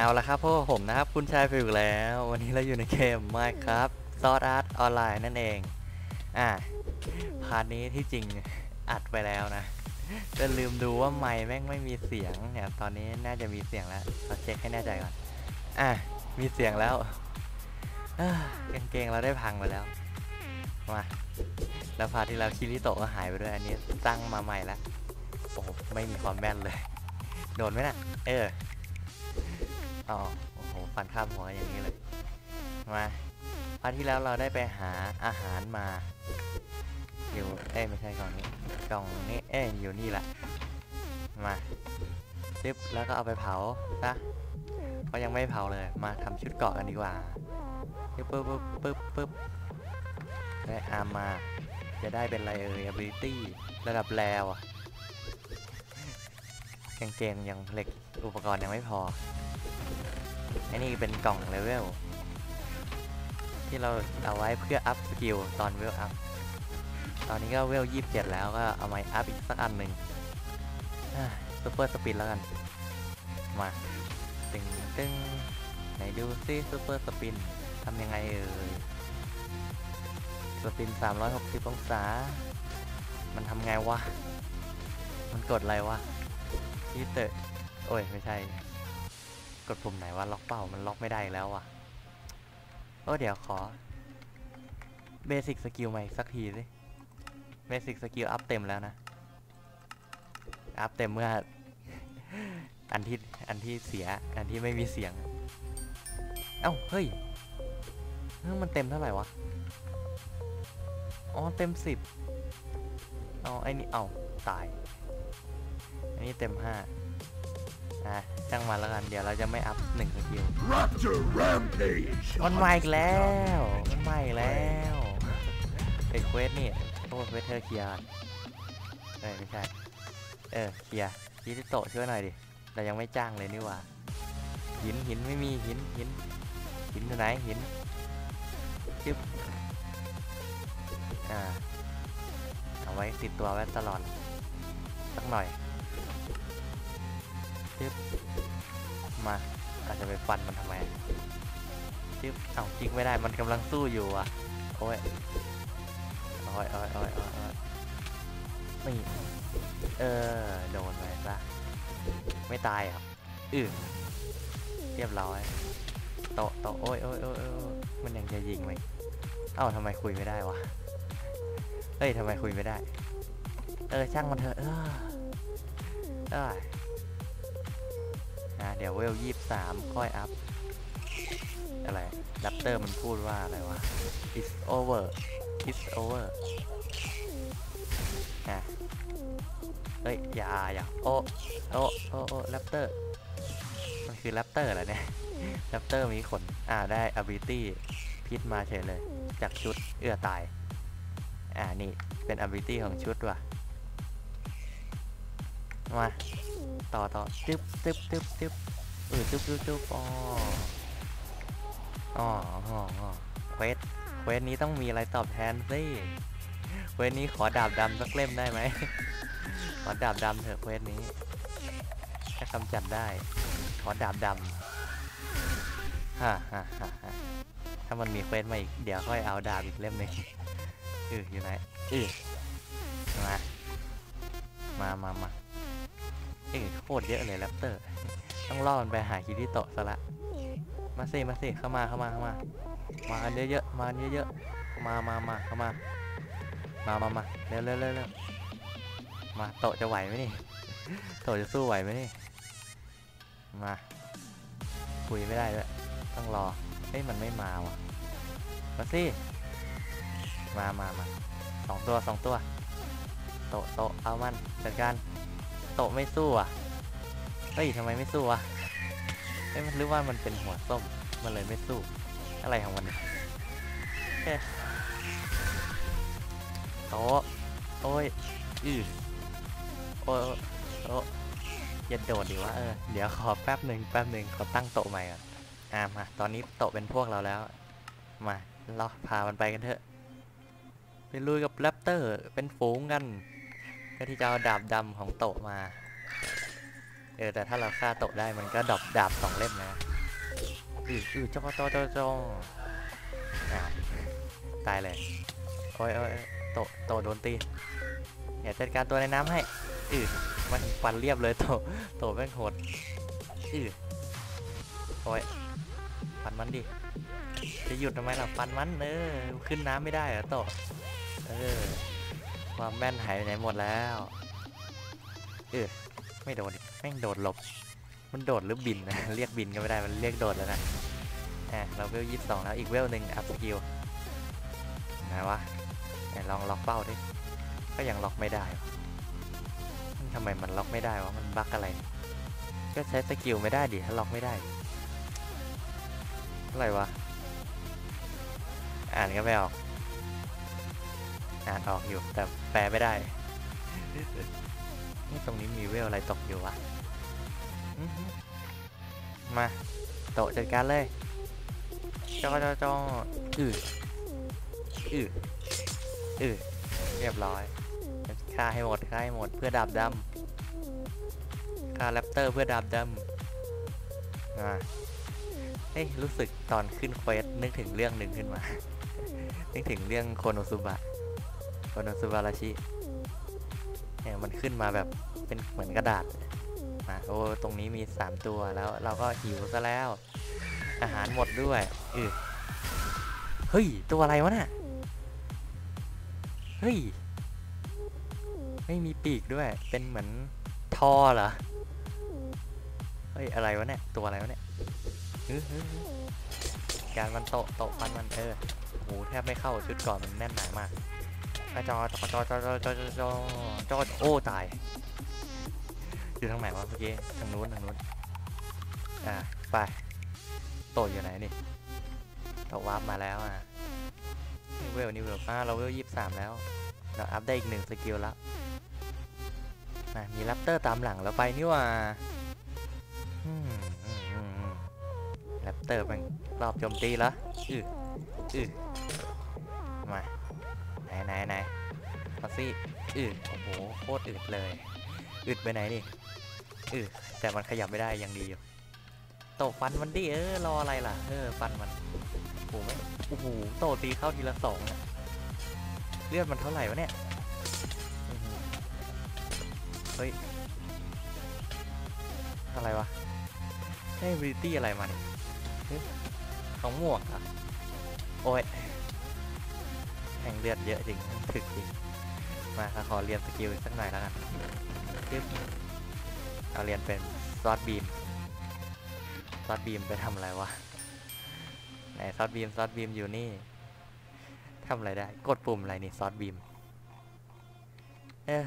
เอาละครับพวกผมนะครับ คุณชายฟิวแล้ว วันนี้เราอยู่ในเกม Minecraft Sword Art Online นั่นเอง อ่าพาร์ทนี้ที่จริงอัดไปแล้วนะแต่ลืมดูว่าไมค์แม่งไม่มีเสียงเนี่ยตอนนี้น่าจะมีเสียงแล้วเราเช็คให้แน่ใจก่อน อะมีเสียงแล้วเอ้อกางเกงเราได้พังไปแล้ว มาแล้วพาร์ทที่แล้วคิริโตะก็หายไปด้วยอันนี้ตั้งมาใหม่แล้วโอ้โหไม่มีความแม่นเลย โดนไหมน่ะ เออ อ๋อโอ้โห ฟันข้ามหัวอย่างนี้เลย มาพาร์ทที่แล้วเราได้ไปหาอาหารมา อยู่ เอ้ยไม่ใช่กล่องนี้ กล่องนี้ เอ้ยอยู่นี่แหละ มาซิบแล้วก็เอาไปเผาซะเพราะยังไม่เผาเลย มาทำชุดเกราะกันดีกว่าปึ๊บปึ๊บปึ๊บปึ๊บได้อาร์มมา จะได้เป็นอะไรเอ่ย ability ระดับแล้วอะกางเกงยังเหล็กอุปกรณ์ยังไม่พอ อันนี้เป็นกล่องเลเวลที่เราเอาไว้เพื่ออัพสกิลตอนเวลอัพ ตอนนี้ก็เวลยี่สิบเจ็ดแล้วก็เอามาอัพอีกสักอันหนึ่งซูเปอร์สปินแล้วกัน มาตึงตึงไหนดูซิซูเปอร์สปินทำยังไงเอ่ยสปิน 360 องศา มันทำไงวะ มันกดอะไรวะที่เตะโอ้ย ไม่ใช่ กดปุ่มไหนวะล็อกเป้ามันล็อกไม่ได้แล้ววะโอ้เดี๋ยวขอเบสิกสกิลใหม่สักทีสิเบสิกสกิลอัพเต็มแล้วนะ อัพเต็มเมื่อ อันที่ อันที่เสีย อันที่ไม่มีเสียง เอ้า เฮ้ย มันเต็มเท่าไหร่วะ อ๋อ เต็มสิบอ๋อไอ้นี่ เอาตาย อันนี้เต็มห้า อะช่างมาแล้วกันเดี๋ยวเราจะไม่อัพหนึ่งสกิล Raptor Rampage! มันมาอีกแล้วมันมาอีกแล้วไอ้เควสนี่โอ้เควสเธอเคลียร์ก่อนเอ้ยไม่ใช่เออเคลียร์ยิทิโตะช่วยหน่อยดิเรายังไม่จ้างเลยนี่หว่าหินหินไม่มีหินหินหินอยู่ไหนหินจึ๊บอ่าเอาไว้ติดตัวไว้ตลอดสักหน่อย จึ๊บมาอาจจะไปฟันมันทำไมจึ๊บเอาจิกไม่ได้มันกำลังสู้อยู่อะโอ้ยโอ้ยโอ้ยโอ้ยโอ้ยโอ้ยนี่เออโดนไปซะไม่ตายเหรออือเรียบร้อยโตะโตะอ้ยโอ้ยโอ้ยโอ้ยโอ้ยมันยังจะยิงไหมเอ้าทำไมคุยไม่ได้วะเฮ้ยทำไมคุยไม่ได้ เออช่างมันเถอะเออ เดี๋ยวเวลยี่สามค่อยอัพ อะไรดัปเตอร์มันพูดว่าอะไรวะ it's over it's over อะเฮ้ย อย่าอย่าโอโอโอโอแรปเตอร์ มันคือแรปเตอร์เหรอเนี่ยแรปเตอร์มีขน อ่า ได้ ability พิษมาเฉยเลย จากชุดเอื้อตาย อ่า นี่ เป็น ability ของชุดว่ะ มา ต่อต่อตึ๊บตึ๊บตึ๊บตึ๊บเออตึ๊บตึ๊บตึ๊บอ๋ออ๋ออ๋อเควสเควสนี้ต้องมีอะไรตอบแทนสิเควสนี้ขอดาบดำสักเล่มได้ไหม ขอดาบดำเถอะเควสนี้ ถ้ากำจัดได้ ขอดาบดำฮ่าฮ่าฮ่าฮ่าถ้ามันมีเควสมาอีก เดี๋ยวค่อยเอาดาบอีกเล่มหนึ่งอืออยู่ไหนอือมา มามามา เอ้ยโคตรเยอะเลยแรปเตอร์ ต้องล่อมันไปหาคิริโตะซะละ มาสิมาสิเข้ามาเข้ามาเข้ามา มากันเยอะๆมาเยอะๆมามามาเข้ามา มามามาเร็วเร็วเร็วเร็วมาโตะจะไหวไหมนี่โตะจะสู้ไหวไหมนี่ มาคุยไม่ได้ด้วยต้องรอเอ้ยมันไม่มาว่ะมาสิมามามาสองตัวสองตัว โตะโตะเอามันจัดการ โตะไม่สู้อะ เฮ้ยทำไมไม่สู้อะเอ้ยมันหรือว่ามันเป็นหัวส้ม มันเลยไม่สู้ อะไรของมันเนี่ยโตะโอ้ย อือโอ้ยโต๊ะอย่าโดดดิวะเออ เดี๋ยวขอแป๊บหนึ่งแป๊บหนึ่งขอตั้งโต๊ะใหม่ก่อนอ่ามา ตอนนี้โต๊ะเป็นพวกเราแล้ว มาเราพามันไปกันเถอะ ไปลุยกับแรปเตอร์ เป็นฝูงกัน พื่อที่จะเอาดาบดำของโตะมา เออแต่ถ้าเราฆ่าโตะได้มันก็ดอปดาบสองเล่มนะอืออือจ้อจ้อจ้อจ้ออ้าวตายเลยโอ้ยโอ้ยโอ้ยโตะโตะโดนตีอย่าจัดการตัวในน้ำให้อือมันฟันเรียบเลยโตะโตะแม่งโหดอือโอ้ยฟันมันดิจะหยุดทำไมล่ะฟันมันเออขึ้นน้ำไม่ได้เหรอโตะเออ ความแม่นหายไปไหนหมดแล้ว เออไม่โดนแม่งโดดหลบ มันโดดหรือบินนะ เรียกบินก็ไม่ได้ มันเรียกโดดแล้วนะ อะ เราเวลยี่สิบสองแล้ว อีกเวลหนึ่งอัพสกิลไหนวะไหนลองล็อกเป้าดิ ก็ยังล็อกไม่ได้มันทำไมมันล็อกไม่ได้วะ มันบั๊กอะไร ก็ใช้สกิลไม่ได้ดิ ถ้าล็อกไม่ได้ อะไรวะ อ่านก็ไม่ออก อ่านออกอยู่แต่แปลไม่ได้ นี่ตรงนี้มีเวลอะไรตกอยู่วะ มาโตจัดการเลยจ้อจ้อจ้ออืออืออือเรียบร้อยฆ่าให้หมดฆ่าให้หมดเพื่อดาบดำฆ่าแรปเตอร์เพื่อดาบดำอ่าเอ้ยรู้สึกตอนขึ้นเควสนึกถึงเรื่องหนึ่งขึ้นมา นึกถึงเรื่องโคโนซุบะ โคโนซุบะราชิเนี่ยมันขึ้นมาแบบเป็นเหมือนกระดาษมาโอ้ตรงนี้มี 3 ตัวแล้วเราก็หิวซะแล้ว อาหารหมดด้วยอือเฮ้ย ตัวอะไรวะน่ะเฮ้ยไม่มีปีกด้วย เป็นเหมือนทอเหรอ เฮ้ย อะไรวะเนี่ย ตัวอะไรวะเนี่ยการมันโตโตะฟันมันเออโหแทบไม่เข้าชุดก่อนมันแน่นหนามาก กระจอตกระจอจอจอจอจอจอโอ้ตายอยู่ทางไหนวะเมื่อกี้ทางนู้นทางนู้นอะไปโตอยู่ไหนนี่เราวาร์มาแล้วอะนี่เวลนี่เวลอ่าเราเวลยี่สิบสามแล้วเราอัพได้อีกหนึ่งสกิลแล้วนะมีลัปเตอร์ตามหลังเราไปนี่ว่าลัปเตอร์มันรอบโจมตีละอืออือมาไหนไหนไหน มาสิอือโอ้โหโคตรอึดเลยอึดไปไหนนี่อือแต่มันขยับไม่ได้ยังดีอยู่โตฟันมันดิเออรออะไรล่ะเออฟันมันโอ้โหโอ้โหโตตีเข้าทีละสองเลือดมันเท่าไหร่วะเนี่ยเฮ้ยอะไรวะได้บริตี้อะไรมาเนี่ยของหมวกอะโอ้ยแห่งเลือดเยอะจริงถึกจริง มาค่ะขอเรียนสกิลอีกสักหน่อยแล้วกันจึ๊บเอาเรียนเป็นซอสบีมซอสบีมไปทำอะไรวะไหนซอสบีมซอสบีมอยู่นี่ทำอะไรได้ กดปุ่มอะไรนี่ซอสบีมเอ๊ะ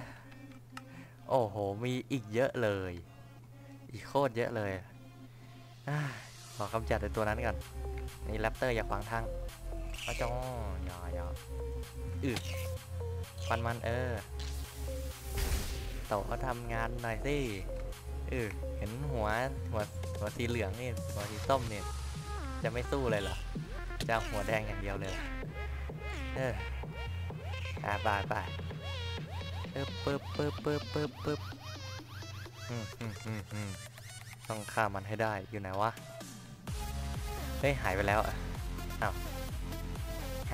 โอ้โห มีอีกเยอะเลย อีกโคตรเยอะเลยอ่าขอกำจัดไอ้ตัวนั้นก่อนนี่แรปเตอร์อย่าขวางทางเอาจ้องอย่ายาอือฟันมันเออโตเขาทำงานหน่อยสิเออเห็นหัวหัวหัวสีเหลืองนี่หัวสีส้มนี่จะไม่สู้เลยเหรอจะหัวแดงอย่างเดียวเลยเอออ่าบายบายปึ๊บปึ๊บปึ๊บปึ๊บปึ๊บปึ๊บอืมอืมอืมอืมต้องฆ่ามันให้ได้อยู่ไหนวะเฮ้ยหายไปแล้วอะอ้าว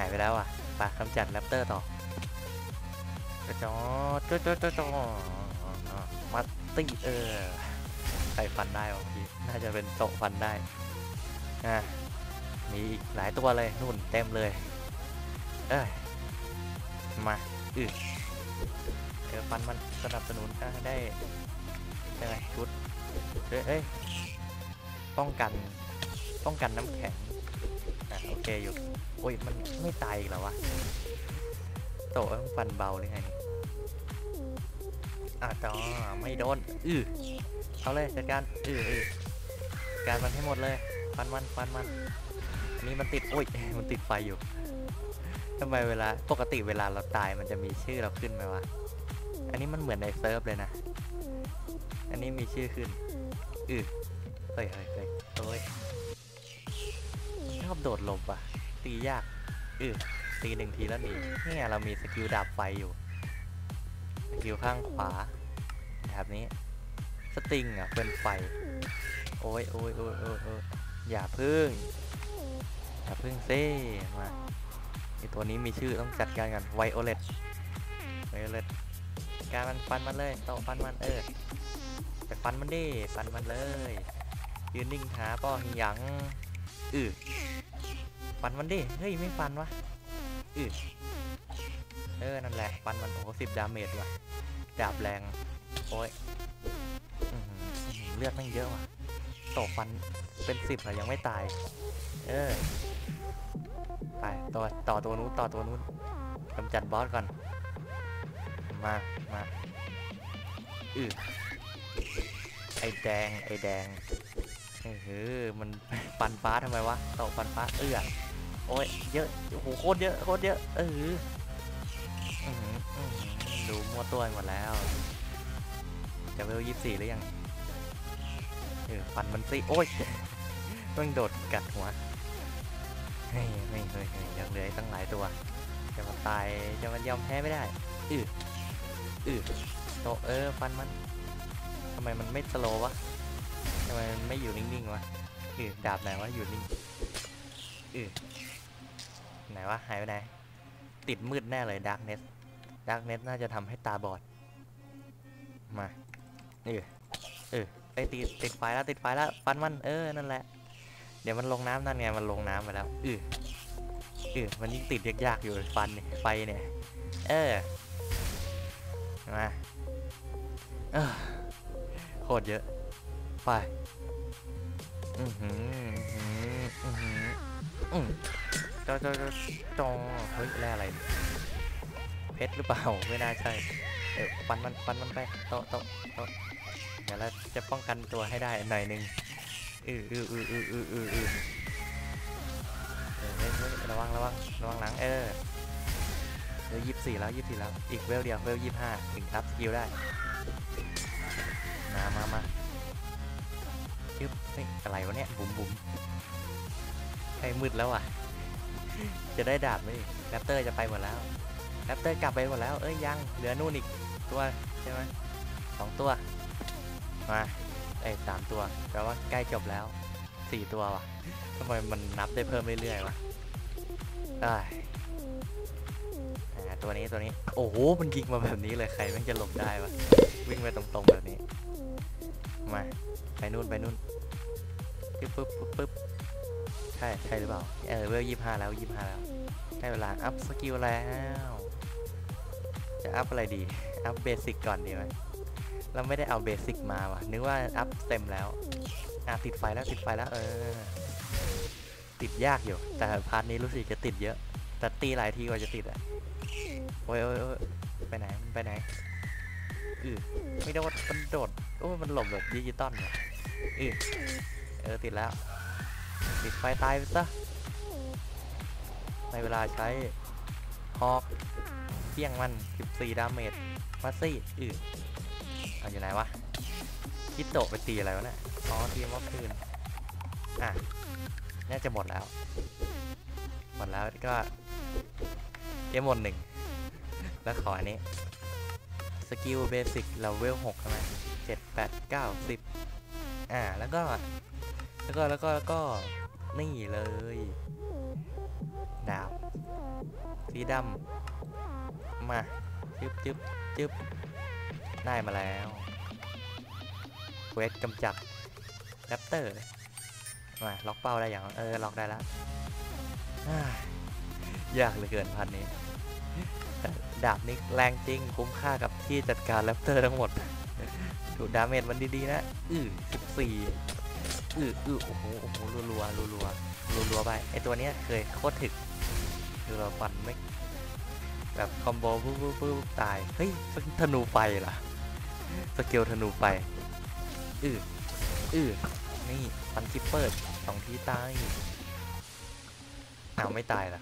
ายไปแล้วอะปากคำจัดแรปเตอร์ต่อกระจอจอจอจอมาตีเออใครฟันได้วะเมื่อกี้น่าจะเป็นโตฟันได้อะมีอีกหลายตัวเลยนู่นเต็มเลย เอ้ยมาอือเออฟันมันสนับสนุนให้ได้ยังไงชุดเอ้ยเอ้ยป้องกันป้องกันน้ำแข็ง อะโอเคอยู่ โอ้ย มันไม่ตายอีกแล้ววะ โตะมันฟันเบาหรือไงอะจอไม่โดน อือเอาเลยจัดการ อืออือการมันให้หมดเลย ฟันมัน ฟันมัน อันนี้มันติด โอ้ย มันติดไฟอยู่ทำไมเวลา ปกติเวลาเราตายมันจะมีชื่อเราขึ้นไหมวะ อันนี้มันเหมือนในเซิร์ฟเลยนะ อันนี้มีชื่อขึ้น อือเฮ้ยเฮ้ยเฮ้ยโอ้ย อบโดดหลบอะ ตียากอือตีหนึ่งทีแล้วหนีเนี่ยเรามีสกิลดาบไฟอยู่ สกิลข้างขวาแบบนี้ สติงอะเป็นไฟ โอ้ยโอ้ยโอ้ยโอ้ยโอ้ยอย่าพึ่ง อย่าพึ่งเซ่มาไอตัวนี้มีชื่อต้องจัดการกันไวโอเลตไวโอเลตการมันฟันมันเลยโตะฟันมันเออไปฟันมันดิฟันมันเลย ยืนนิ่งหาป้อหิยัง อือฟันมันดิ เฮ้ย ไม่ฟันวะอือเออ นั่นแหละฟันมันโอ้สิบดาเมจว่ะ ดาบแรง โอ้ยเลือดม่งเยอะว่ะโตะฟันเป็นสิบอะยังไม่ตาย เออ ไปต่อต่อตัวนู้นต่อตัวนู้นกำจัดบอสก่อน มา มาอือไอแดง ไอแดง เออมันฟันฟ้าทำไมวะต่อฟันฟ้าเอื้อโอ้ยเยอะโอ้โหโคตรเยอะโคตรเยอะเออดูมั่วตัวหมดแล้วจะเวลยี่สี่หรือยังเออฟันมันสิโอ้ยมันโดดกัดหัวเฮ้ยไม่เฮ้ยเฮ้ยยังเหลืออีกตั้งหลายตัวจะมาตายจะมันยอมแพ้ไม่ได้อืออือโตเออฟันมันทำไมมันไม่สโลวะ ทำไมไม่อยู่นิ่งๆวะอือดาบไหนวะอยู่นิ่งอือไหนวะหายไปไหน ติดมืดแน่เลยดาร์กเนสดาร์กเนสน่าจะทำให้ตาบอด มา เออ เออไปติดติดไฟแล้วติดไฟแล้วฟันมันเออ นั่นแหละ เดี๋ยวมันลงน้ำนั่นไงมันลงน้ำไปแล้วอืออือมันยิ่งติดยากๆอยู่ฟันเนี่ยไฟเนี่ย เออ มา เออโคตรเยอะ ไปอือหืออือหืออือหืออือจอจอจอจอเฮ้ยแร่อะไร เพชรหรือเปล่า ไม่น่าใช่ เออฟันมันฟันมันไปโตโตโตเดี๋ยวเราจะป้องกันตัวให้ได้หน่อยหนึงอืออืออืออืออืออืออือเฮ้ยระวังระวังระวังหลังเออเวลยี่สิบสี่แล้วยี่สิบสี่แล้ว อีกเวลเดียวเวลยี่สิบห้าถึงอัพสกิลได้ มามามา ชึบเฮ้ยอะไรวะเนี่ยบุ๋มบุ๋มไอ้มืดแล้วอะ จะได้ดาบไหมแรปเตอร์จะไปหมดแล้วแรปเตอร์กลับไปหมดแล้ว เอ้ยยัง เหลือนู่นอีกตัวใช่ไหมสองตัว มาเอ้ยสามตัวแปลว่าใกล้จบแล้วสี่ตัวว่ะทำไมมันนับได้เพิ่มเรื่อยๆวะได้อ่าตัวนี้ตัวนี้ โอ้โห มันยิงมาแบบนี้เลย ใครแม่งจะหลบได้วะ วิ่งไปตรงๆแบบนี้ มา ไปนู่นไปนู่นปึ๊บปึ๊บปึ๊บปึ๊บใช่ใช่หรือเปล่า เออเวลยี่ห้าแล้วยี่ห้าแล้วได้เวลาอัพสกิลแล้ว จะอัพอะไรดี อัพเบสิกก่อนดีไหมเราไม่ได้เอาเบสิกมาว่ะ นึกว่าอัพเต็มแล้ว อะติดไฟแล้วติดไฟแล้วเออ ติดยากอยู่ แต่พาร์ทนี้รู้สึกจะติดเยอะ แต่ตีหลายทีกว่าจะติดอะ โอ้ยโอ้ยไปไหน ไปไหน อือไม่โดดมันโดดโอ้ยมันหลบแบบดิจิตอลเนี่ยอือเออติดแล้ว ติดไฟตายไปซะในเวลาใช้ฮอกเพียงมัน 14 ดาเมจมาซี่อือเอาอยู่ไหนวะคิดโตไปตีอะไรวะเนี่ยอ๋อทีมว่าคืนอะน่าจะหมดแล้ว หมดแล้วก็เอหมดหนึ่งแล้วขออันนี้ สกิลเบสิกเราเวลหกใช่ไหมเจ็ดแปดเก้าสิบอ่า แล้วก็ แล้วก็ แล้วก็ แล้วก็ นี่เลย ดาบ สีดำ มาจึ๊บจึ๊บจึ๊บได้มาแล้วเวสกำจัดแรปเตอร์ มา ล็อกเป้าได้อย่าง เออ ล็อกได้แล้วอยากเหลือเกินพันนี้ ดาบนี้แรงจริง คุ้มค่ากับที่จัดการแรปเตอร์ทั้งหมด ดูดาเมจมันดีๆนะ อือสิบสี่อืออือโอ้โหโอ้โหรัวรัวรัวรัวรัวรัวๆไปไอตัวเนี้ยเคยโคตรถึกคือเราฟันไม่แบบคอมโบปุ๊บปุ๊บปุ๊บตาย เฮ้ยสกิลธนูไฟเหรอสกิลธนูไฟอืออือนี่ฟันคิปเปอร์สองทีตายอ้าวไม่ตายเหร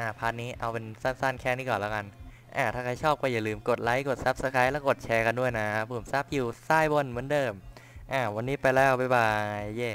อ่าพาร์ทนี้เอาเป็นสั้นๆแค่นี้ก่อนแล้วกันอ่าถ้าใครชอบก็อย่าลืมกดไลค์กดซับสไคร b e แล้วกดแชร์กันด้วยนะผมซับอยู่ใต้บนเหมือนเดิมอ่าวันนี้ไปแล้ว บ๊ายบาย เย่